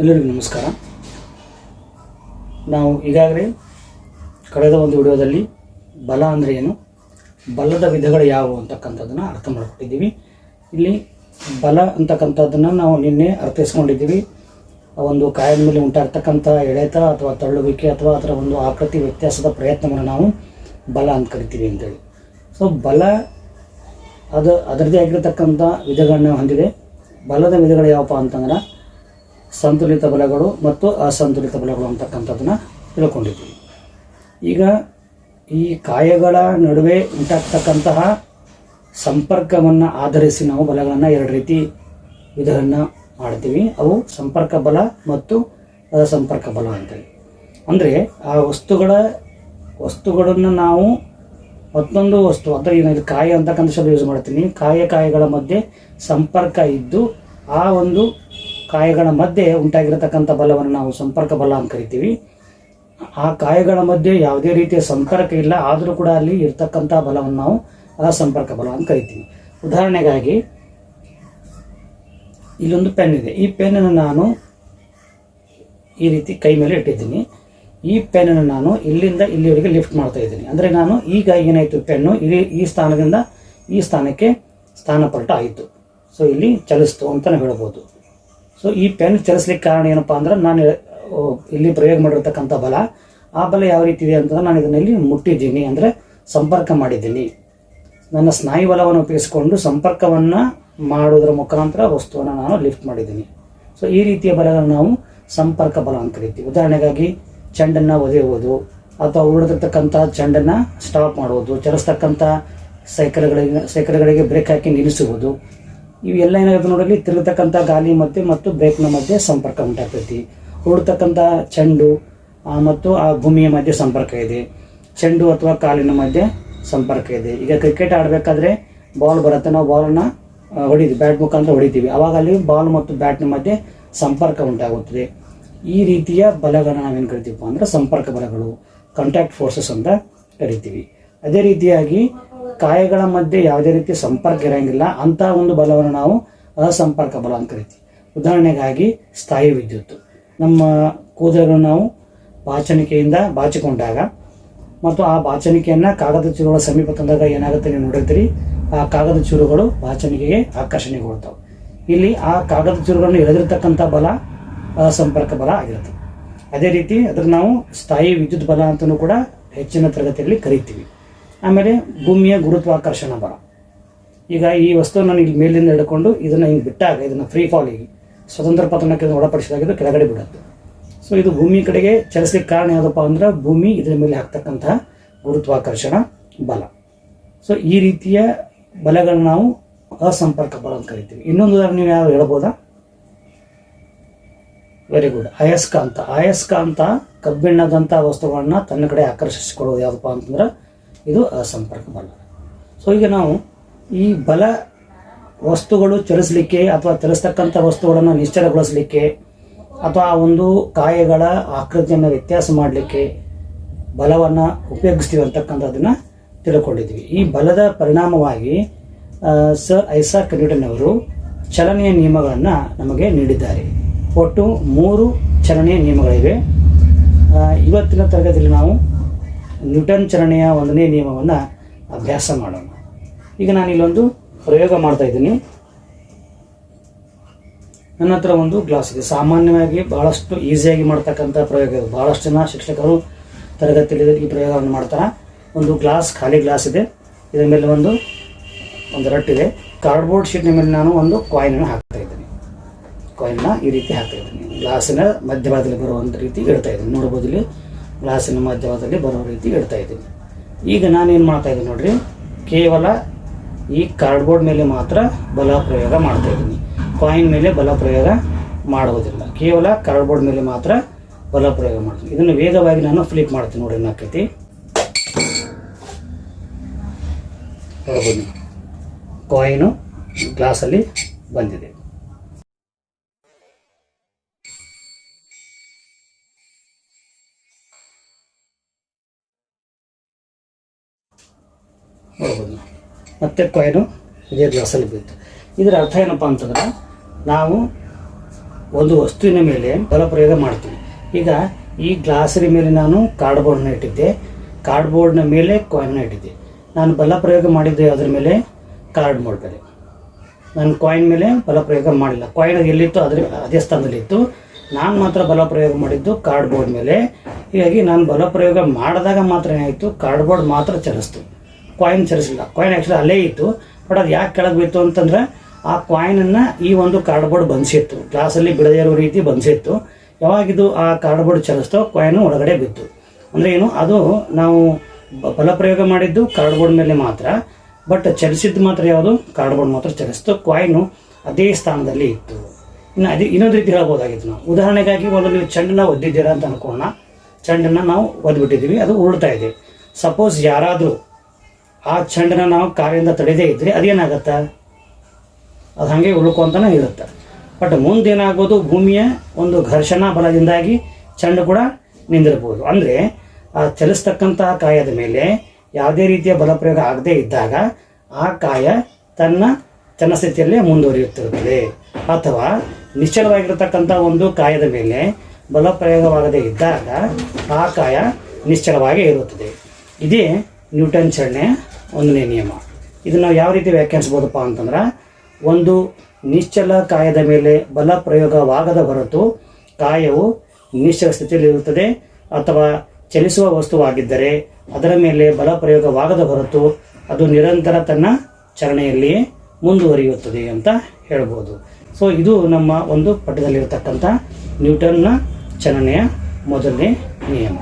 ಎಲ್ಲರಿಗೂ ನಮಸ್ಕಾರ. ನಾವು ಈಗಾಗಲೇ ಕಳೆದ ಒಂದು ವಿಡಿಯೋದಲ್ಲಿ ಬಲ ಅಂದರೆ ಏನು? ಬಲದ ವಿಧಗಳು ಯಾವುವು ಅಂತಕ್ಕಂಥದ್ದನ್ನು ಅರ್ಥ ಮಾಡಿಕೊಟ್ಟಿದ್ದೀವಿ. ಇಲ್ಲಿ ಬಲ ಅಂತಕ್ಕಂಥದ್ದನ್ನು ನಾವು ನಿನ್ನೆ ಅರ್ಥೈಸ್ಕೊಂಡಿದ್ದೀವಿ. ಒಂದು ಕಾಯದ ಮೇಲೆ ಉಂಟಾಗ್ತಕ್ಕಂಥ ಎಳೆತ ಅಥವಾ ತಳ್ಳುವಿಕೆ ಅಥವಾ ಅದರ ಒಂದು ಆಕೃತಿ ವ್ಯತ್ಯಾಸದ ಪ್ರಯತ್ನವನ್ನು ನಾವು ಬಲ ಅಂತ ಕರಿತೀವಿ ಅಂತೇಳಿ. ಸೊ ಬಲ ಅದು ಅದರದೇ ಆಗಿರತಕ್ಕಂಥ ವಿಧಗಳನ್ನ ಹೊಂದಿದೆ. ಬಲದ ವಿಧಗಳು ಯಾವಪ್ಪ ಅಂತಂದ್ರೆ ಸಂತುಲಿತ ಬಲಗಳು ಮತ್ತು ಅಸಂತುಲಿತ ಬಲಗಳು ಅಂತಕ್ಕಂಥದ್ದನ್ನ ತಿಳ್ಕೊಂಡಿದ್ದೀವಿ ಈಗ ಈ ಕಾಯಗಳ ನಡುವೆ ಉಂಟಾಗ್ತಕ್ಕಂತಹ ಸಂಪರ್ಕವನ್ನು ಆಧರಿಸಿ ನಾವು ಬಲಗಳನ್ನು ಎರಡು ರೀತಿ ವಿಧಗಳನ್ನು ಮಾಡ್ತೀವಿ. ಅವು ಸಂಪರ್ಕ ಬಲ ಮತ್ತು ಅಸಂಪರ್ಕ ಬಲ ಅಂತೇಳಿ. ಅಂದರೆ ಆ ವಸ್ತುಗಳ ವಸ್ತುಗಳನ್ನು ನಾವು ಮತ್ತೊಂದು ವಸ್ತು ಅಥವಾ ಈಗ ಕಾಯ ಅಂತಕ್ಕಂಥ ಶಬ್ದ ಯೂಸ್ ಮಾಡ್ತೀನಿ. ಕಾಯ ಕಾಯಗಳ ಮಧ್ಯೆ ಸಂಪರ್ಕ ಇದ್ದು ಆ ಒಂದು ಕಾಯಗಳ ಮಧ್ಯೆ ಉಂಟಾಗಿರತಕ್ಕಂಥ ಬಲವನ್ನು ನಾವು ಸಂಪರ್ಕ ಬಲ ಅಂತ ಕರಿತೀವಿ. ಆ ಕಾಯಗಳ ಮಧ್ಯೆ ಯಾವುದೇ ರೀತಿಯ ಸಂಪರ್ಕ ಇಲ್ಲ, ಆದರೂ ಕೂಡ ಅಲ್ಲಿ ಇರ್ತಕ್ಕಂಥ ಬಲವನ್ನು ನಾವು ಅಸಂಪರ್ಕ ಬಲ ಅಂತ ಕರಿತೀವಿ. ಉದಾಹರಣೆಗಾಗಿ, ಇಲ್ಲೊಂದು ಪೆನ್ ಇದೆ. ಈ ಪೆನ್ನನ್ನು ನಾನು ಈ ರೀತಿ ಕೈ ಮೇಲೆ ಇಟ್ಟಿದ್ದೀನಿ. ಈ ಪೆನ್ನನ್ನು ನಾನು ಇಲ್ಲಿಂದ ಇಲ್ಲಿವರೆಗೆ ಲಿಫ್ಟ್ ಮಾಡ್ತಾ ಇದ್ದೀನಿ. ಅಂದರೆ ನಾನು ಈಗ ಏನಾಯಿತು ಪೆನ್ನು? ಇಲ್ಲಿ ಈ ಸ್ಥಾನದಿಂದ ಈ ಸ್ಥಾನಕ್ಕೆ ಸ್ಥಾನಪಲ್ಟ ಆಯಿತು. ಸೊ, ಇಲ್ಲಿ ಚಲಿಸ್ತು ಅಂತಲೇ ಹೇಳ್ಬೋದು. ಸೊ ಈ ಪೆನ್ ಚಲಿಸ್ಲಿಕ್ಕೆ ಕಾರಣ ಏನಪ್ಪ ಅಂದ್ರೆ ನಾನು ಇಲ್ಲಿ ಪ್ರಯೋಗ ಮಾಡಿರ್ತಕ್ಕಂಥ ಬಲ, ಆ ಬಲ ಯಾವ ರೀತಿ ಇದೆ ಅಂತಂದ್ರೆ ನಾನು ಇದನ್ನ ಇಲ್ಲಿ ಮುಟ್ಟಿದ್ದೀನಿ, ಅಂದರೆ ಸಂಪರ್ಕ ಮಾಡಿದ್ದೀನಿ. ನನ್ನ ಸ್ನಾಯು ಬಲವನ್ನು ಉಪಯೋಗಿಸಿಕೊಂಡು ಸಂಪರ್ಕವನ್ನು ಮಾಡುವುದರ ಮುಖಾಂತರ ವಸ್ತುವನ್ನು ನಾನು ಲಿಫ್ಟ್ ಮಾಡಿದ್ದೀನಿ. ಸೊ ಈ ರೀತಿಯ ಬಲಗಳನ್ನು ನಾವು ಸಂಪರ್ಕ ಬಲ ಅಂತ ಕರಿತೀವಿ. ಉದಾಹರಣೆಗಾಗಿ, ಚೆಂಡನ್ನು ಒದೆಯುವುದು, ಅಥವಾ ಉಳಿದಿರ್ತಕ್ಕಂಥ ಚೆಂಡನ್ನು ಸ್ಟಾಪ್ ಮಾಡುವುದು, ಚಲಿಸ್ತಕ್ಕಂಥ ಸೈಕಲ್ಗಳಿಗೆ ಸೈಕಲ್ಗಳಿಗೆ ಬ್ರೇಕ್ ಹಾಕಿ ನಿಲ್ಲಿಸುವುದು ಇವೆಲ್ಲ ಏನಾಗುತ್ತೆ ನೋಡಲಿ ತಿರುಗತಕ್ಕಂಥ ಗಾಲಿ ಮಧ್ಯೆ ಮತ್ತು ಬ್ರೇಕ್ನ ಮಧ್ಯೆ ಸಂಪರ್ಕ ಉಂಟಾಗ್ತೈತಿ. ಉಳಿತಕ್ಕಂಥ ಚೆಂಡು ಮತ್ತು ಆ ಭೂಮಿಯ ಮಧ್ಯೆ ಸಂಪರ್ಕ ಇದೆ. ಚೆಂಡು ಅಥವಾ ಕಾಲಿನ ಮಧ್ಯೆ ಸಂಪರ್ಕ ಇದೆ. ಈಗ ಕ್ರಿಕೆಟ್ ಆಡಬೇಕಾದ್ರೆ ಬಾಲ್ ಬರುತ್ತೆ. ನಾವು ಬಾಲನ್ನು ಹೊಡಿತೀವಿ. ಬ್ಯಾಟ್ ಮುಖಾಂತರ ಹೊಡಿತೀವಿ. ಅವಾಗ ಅಲ್ಲಿ ಬಾಲ್ ಮತ್ತು ಬ್ಯಾಟ್ನ ಮಧ್ಯೆ ಸಂಪರ್ಕ ಉಂಟಾಗುತ್ತದೆ. ಈ ರೀತಿಯ ಬಲಗಳನ್ನ ನಾವೇನು ಕರಿತೀವಪ್ಪ ಅಂದ್ರೆ ಸಂಪರ್ಕ ಬಲಗಳು ಕಾಂಟ್ಯಾಕ್ಟ್ ಫೋರ್ಸಸ್ ಅಂತ ಕರಿತೀವಿ. ಅದೇ ರೀತಿಯಾಗಿ ಕಾಯಗಳ ಮಧ್ಯೆ ಯಾವುದೇ ರೀತಿ ಸಂಪರ್ಕ ಇರೋಂಗಿಲ್ಲ ಅಂತ ಒಂದು ಬಲವನ್ನು ನಾವು ಅಸಂಪರ್ಕ ಬಲ ಅಂತ ಕರಿತೀವಿ. ಉದಾಹರಣೆಗಾಗಿ ಸ್ಥಾಯಿ ವಿದ್ಯುತ್. ನಮ್ಮ ಕೂದಲುಗಳು ನಾವು ಬಾಚಣಿಕೆಯಿಂದ ಬಾಚಿಕೊಂಡಾಗ ಮತ್ತು ಆ ಬಾಚಣಿಕೆಯನ್ನು ಕಾಗದ ಚೂರುಗಳ ಸಮೀಪ ತಂದಾಗ ಏನಾಗುತ್ತೆ ನೀವು ನೋಡಿರ್ತೀರಿ? ಆ ಕಾಗದ ಚೂರುಗಳು ಬಾಚಣಿಕೆಗೆ ಆಕರ್ಷಣೆಗೊಳ್ತಾವೆ. ಇಲ್ಲಿ ಆ ಕಾಗದ ಚೂರುಗಳನ್ನು ಎಳೆದಿರ್ತಕ್ಕಂಥ ಬಲ ಅಸಂಪರ್ಕ ಬಲ ಆಗಿರುತ್ತೆ. ಅದೇ ರೀತಿ ಅದ್ರ ನಾವು ಸ್ಥಾಯಿ ವಿದ್ಯುತ್ ಬಲ ಅಂತಲೂ ಕೂಡ ಹೆಚ್ಚಿನ ತರಗತಿಯಲ್ಲಿ ಕರಿತೀವಿ. ಆಮೇಲೆ ಭೂಮಿಯ ಗುರುತ್ವಾಕರ್ಷಣ ಬಲ ಈಗ ಈ ವಸ್ತು ನಾನು ಇಲ್ಲಿ ಮೇಲಿಂದ ಹಿಡ್ಕೊಂಡು ಇದನ್ನು ಹಿಂಗೆ ಬಿಟ್ಟಾಗ, ಇದನ್ನು ಫ್ರೀ ಫಾಲಿಗೆ ಸ್ವತಂತ್ರ ಪತನಕ್ಕೆ ಇದನ್ನು ಒಳಪಡಿಸಿದಾಗ ಇದು ಕೆಳಗಡೆ ಬಿಡುತ್ತೆ ಸೊ ಇದು ಭೂಮಿ ಕಡೆಗೆ ಚಲಿಸಲಿಕ್ಕೆ ಕಾರಣ ಯಾವುದಪ್ಪ ಅಂದ್ರೆ ಭೂಮಿ ಇದರ ಮೇಲೆ ಹಾಕ್ತಕ್ಕಂತಹ ಗುರುತ್ವಾಕರ್ಷಣ ಬಲ. ಸೊ ಈ ರೀತಿಯ ಬಲಗಳನ್ನ ನಾವು ಅಸಂಪರ್ಕ ಬಲ ಅಂತ ಕರಿತೀವಿ. ಇನ್ನೊಂದು ಉದಾಹರಣೆ ನೀವು ಯಾರು ಹೇಳ್ಬೋದಾ? ವೆರಿ ಗುಡ್ ಅಯಸ್ಕಾಂತ ಅಯಸ್ಕಾಂತ ಕಬ್ಬಿಣದಂಥ ವಸ್ತುಗಳನ್ನ ತನ್ನ ಕಡೆ ಆಕರ್ಷಿಸಿಕೊಳ್ಳೋದು ಯಾವುದಪ್ಪ ಅಂತಂದ್ರೆ ಇದು ಅಸಂಪರ್ಕ ಬಲ ಸೊ ಈಗ ನಾವು ಈ ಬಲ ವಸ್ತುಗಳು ಚಲಿಸಲಿಕ್ಕೆ ಅಥವಾ ಚಲಿಸ್ತಕ್ಕಂಥ ವಸ್ತುಗಳನ್ನು ನಿಶ್ಚಲಗೊಳಿಸಲಿಕ್ಕೆ ಅಥವಾ ಆ ಒಂದು ಕಾಯಗಳ ಆಕೃತಿಯನ್ನು ವ್ಯತ್ಯಾಸ ಮಾಡಲಿಕ್ಕೆ ಬಲವನ್ನು ಉಪಯೋಗಿಸ್ತೀವಿ ಅಂತಕ್ಕಂಥದ್ದನ್ನು ತಿಳ್ಕೊಂಡಿದ್ವಿ ಈ ಬಲದ ಪರಿಣಾಮವಾಗಿ ಸರ್ ಐಸಾಕ್ ನ್ಯೂಟನ್ ಅವರು ಚಲನೆಯ ನಿಯಮಗಳನ್ನು ನಮಗೆ ನೀಡಿದ್ದಾರೆ. ಒಟ್ಟು ಮೂರು ಚಲನೆಯ ನಿಯಮಗಳಿವೆ. ಇವತ್ತಿನ ತರಗತಿಯಲ್ಲಿ ನಾವು ನ್ಯೂಟನ್ ಚಲನೆಯ ಒಂದನೇ ನಿಯಮವನ್ನು ಅಭ್ಯಾಸ ಮಾಡೋಣ. ಈಗ ನಾನು ಇಲ್ಲೊಂದು ಪ್ರಯೋಗ ಮಾಡ್ತಾ ಇದ್ದೀನಿ. ನನ್ನ ಹತ್ರ ಒಂದು ಗ್ಲಾಸ್ ಇದೆ. ಸಾಮಾನ್ಯವಾಗಿ ಬಹಳಷ್ಟು ಈಸಿಯಾಗಿ ಮಾಡ್ತಕ್ಕಂಥ ಪ್ರಯೋಗ ಇದು. ಬಹಳಷ್ಟು ಜನ ಶಿಕ್ಷಕರು ತರಗತಿಯಲ್ಲಿ ಈ ಪ್ರಯೋಗವನ್ನು ಮಾಡ್ತಾರೆ? ಒಂದು ಗ್ಲಾಸ್, ಖಾಲಿ ಗ್ಲಾಸ್ ಇದೆ. ಇದರ ಮೇಲೆ ಒಂದು ಒಂದು ರಟ್ಟಿದೆ ಕಾರ್ಡ್ಬೋರ್ಡ್ ಶೀಟ್ನ ಮೇಲೆ ನಾನು ಒಂದು ಕಾಯಿನನ್ನು ಹಾಕ್ತಾ ಇದ್ದೀನಿ. ಕಾಯಿನ್ನ ಈ ರೀತಿ ಹಾಕ್ತಾ ಇದ್ದೀನಿ. ಗ್ಲಾಸಿನ ಮಧ್ಯಭಾಗದಲ್ಲಿ ಬರುವಂಥ ರೀತಿ ಇಡ್ತಾ ಇದ್ದೀನಿ. ನೋಡ್ಬೋದು ಇಲ್ಲಿ. ಗ್ಲಾಸಿನ ಮಾಧ್ಯಮದಲ್ಲಿ ಬರೋ ರೀತಿ ಇಡ್ತಾ ಇದ್ದೀನಿ. ಈಗ ನಾನೇನು ಮಾಡ್ತಾ ಇದ್ದೀನಿ ನೋಡ್ರಿ, ಕೇವಲ ಈ ಕಾರ್ಡ್ಬೋರ್ಡ್ ಮೇಲೆ ಮಾತ್ರ ಬಲ ಪ್ರಯೋಗ ಮಾಡ್ತಾ ಇದ್ದೀನಿ. ಕಾಯಿನ್ ಮೇಲೆ ಬಲ ಪ್ರಯೋಗ ಮಾಡುವುದಿಲ್ಲ. ಕೇವಲ ಕಾರ್ಡ್ಬೋರ್ಡ್ ಮೇಲೆ ಮಾತ್ರ ಬಲ ಪ್ರಯೋಗ ಮಾಡ್ತೀನಿ. ಇದನ್ನು ವೇಗವಾಗಿ ನಾನು ಫ್ಲಿಪ್ ಮಾಡ್ತೀನಿ ನೋಡಿ ನೋಡ್ಬೋದು ಕಾಯಿನು ಗ್ಲಾಸಲ್ಲಿ ಬಂದಿದೆ. ಮತ್ತೆ ಕಾಯಿನು ಇದೇ ಗ್ಲಾಸಲ್ಲಿ ಬೀಳ್ತು ಇದರ ಅರ್ಥ ಏನಪ್ಪ ಅಂತಂದ್ರೆ ನಾವು ಒಂದು ವಸ್ತುವಿನ ಮೇಲೆ ಬಲ ಪ್ರಯೋಗ ಮಾಡ್ತೀವಿ. ಈಗ ಈ ಗ್ಲಾಸಿನ ಮೇಲೆ ನಾನು ಕಾರ್ಡ್ಬೋರ್ಡ್ನ ಇಟ್ಟಿದ್ದೆ. ಕಾರ್ಡ್ಬೋರ್ಡ್ನ ಮೇಲೆ ಕಾಯಿನ್ನ ಇಟ್ಟಿದ್ದೆ. ನಾನು ಬಲ ಪ್ರಯೋಗ ಮಾಡಿದ್ದೆ ಅದರ ಮೇಲೆ? ಕಾರ್ಡ್ ಬೋರ್ಡ್ ಮೇಲೆ. ನಾನು ಕಾಯಿನ್ ಮೇಲೆ ಬಲ ಪ್ರಯೋಗ ಮಾಡಿಲ್ಲ ಕಾಯಿನ್ ಎಲ್ಲಿತ್ತು ಅದ್ರ, ಅದೇ ಸ್ಥಾನದಲ್ಲಿತ್ತು ನಾನು ಮಾತ್ರ ಬಲ ಪ್ರಯೋಗ ಮಾಡಿದ್ದು ಕಾರ್ಡ್ ಬೋರ್ಡ್ ಮೇಲೆ. ಹೀಗಾಗಿ ನಾನು ಬಲ ಪ್ರಯೋಗ ಮಾಡಿದಾಗ ಮಾತ್ರ ಏನಾಯಿತು? ಕಾರ್ಡ್ ಬೋರ್ಡ್ ಮಾತ್ರ ಚಲಿಸ್ತು. ಕಾಯಿನ್ ಚಲಿಸಿಲ್ಲ ಕಾಯಿನ್ ಆ್ಯಕ್ಚುಲಿ ಅಲ್ಲೇ ಇತ್ತು. ಬಟ್ ಅದು ಯಾಕೆ ಕೆಳಗೆ ಬಿತ್ತು ಅಂತಂದ್ರೆ ಆ ಕಾಯಿನನ್ನು ಈ ಒಂದು ಕಾರ್ಡ್ ಬೋರ್ಡ್ ಬಂಧಿಸಿತ್ತು ಗ್ಲಾಸಲ್ಲಿ ಬಿಡದೇ ಇರೋ ರೀತಿ ಬಂಧಿಸಿತ್ತು ಯಾವಾಗಿದು ಆ ಕಾರ್ಡ್ ಬೋರ್ಡ್ ಚಲಿಸ್ತೋ ಕಾಯಿನ್ ಒಳಗಡೆ ಬಿತ್ತು. ಅಂದರೆ ಏನು, ಅದು ನಾವು ಬಲಪ್ರಯೋಗ ಬಲ ಪ್ರಯೋಗ ಮಾಡಿದ್ದು ಕಾರ್ಡ್ ಬೋರ್ಡ್ ಮೇಲೆ ಮಾತ್ರ. ಬಟ್ ಚಲಿಸಿದ್ದು ಮಾತ್ರ ಯಾವುದು? ಕಾರ್ಡ್ ಬೋರ್ಡ್ ಮಾತ್ರ ಚಲಿಸ್ತು. ಕಾಯಿನು ಅದೇ ಸ್ಥಾನದಲ್ಲಿ ಇತ್ತು. ಇನ್ನು ಅದೇ, ಇನ್ನೊಂದು ರೀತಿ ಹೇಳ್ಬೋದಾಗಿತ್ತು ನಾವು. ಉದಾಹರಣೆಗಾಗಿ ಒಂದು ನೀವು ಚೆಂಡನ್ನ ಒದ್ದಿದ್ದೀರಾ ಅಂತ ಅನ್ಕೋಣ. ಚೆಂಡನ್ನು ನಾವು ಒದ್ಬಿಟ್ಟಿದ್ದೀವಿ, ಅದು ಉರುಳ್ತಾ ಇದೆ. ಸಪೋಸ್ ಯಾರಾದರೂ ಆ ಚೆಂಡನ್ನ ನಾವು ಕಾರ್ಯದಿಂದ ತಡೆದೇ ಇದ್ದರೆ ಅದೇನಾಗತ್ತೆ? ಅದು ಹಾಗೆ ಉಳ್ಕೊಂತಾನೆ ಇರುತ್ತೆ ಬಟ್ ಮುಂದೇನಾಗ್ಬೋದು ಭೂಮಿಯ ಒಂದು ಘರ್ಷಣಾ ಬಲದಿಂದಾಗಿ ಚೆಂಡು ಕೂಡ ನಿಂದಿರ್ಬೋದು ಅಂದರೆ ಆ ಚಲಿಸ್ತಕ್ಕಂತಹ ಕಾಯದ ಮೇಲೆ ಯಾವುದೇ ರೀತಿಯ ಬಲ ಪ್ರಯೋಗ ಆಗದೇ ಇದ್ದಾಗ ಆ ಕಾಯ ತನ್ನ ಚಲನಸ್ಥಿತಿಯಲ್ಲೇ ಮುಂದುವರಿಯುತ್ತಿರುತ್ತದೆ. ಅಥವಾ ನಿಶ್ಚಲವಾಗಿರತಕ್ಕಂಥ ಒಂದು ಕಾಯದ ಮೇಲೆ ಬಲಪ್ರಯೋಗವಾಗದೇ ಇದ್ದಾಗ ಆ ಕಾಯ ನಿಶ್ಚಲವಾಗಿ ಇರುತ್ತದೆ. ಇದೇ ನ್ಯೂಟನ್ ಚಲನೆಯ ಒಂದನೇ ನಿಯಮ. ಇದನ್ನು ನಾವು ಯಾವ ರೀತಿ ವ್ಯಾಖ್ಯಾನಿಸ್ಬೋದಪ್ಪ ಅಂತಂದ್ರೆ, ಒಂದು ನಿಶ್ಚಲ ಕಾಯದ ಮೇಲೆ ಬಲ ಪ್ರಯೋಗವಾಗದ ಹೊರತು ಕಾಯವು ನಿಶ್ಚಲ ಸ್ಥಿತಿಯಲ್ಲಿರುತ್ತದೆ ಅಥವಾ ಚಲಿಸುವ ವಸ್ತುವಾಗಿದ್ದರೆ ಅದರ ಮೇಲೆ ಬಲ ಪ್ರಯೋಗವಾಗದ ಹೊರತು ಅದು ನಿರಂತರ ತನ್ನ ಚಲನೆಯಲ್ಲಿಯೇ ಮುಂದುವರಿಯುತ್ತದೆ ಅಂತ ಹೇಳ್ಬೋದು. ಸೊ ಇದು ನಮ್ಮ ಒಂದು ಪಠ್ಯದಲ್ಲಿರತಕ್ಕಂಥ ನ್ಯೂಟನ್ನ ಚಲನೆಯ ಮೊದಲನೇ ನಿಯಮ.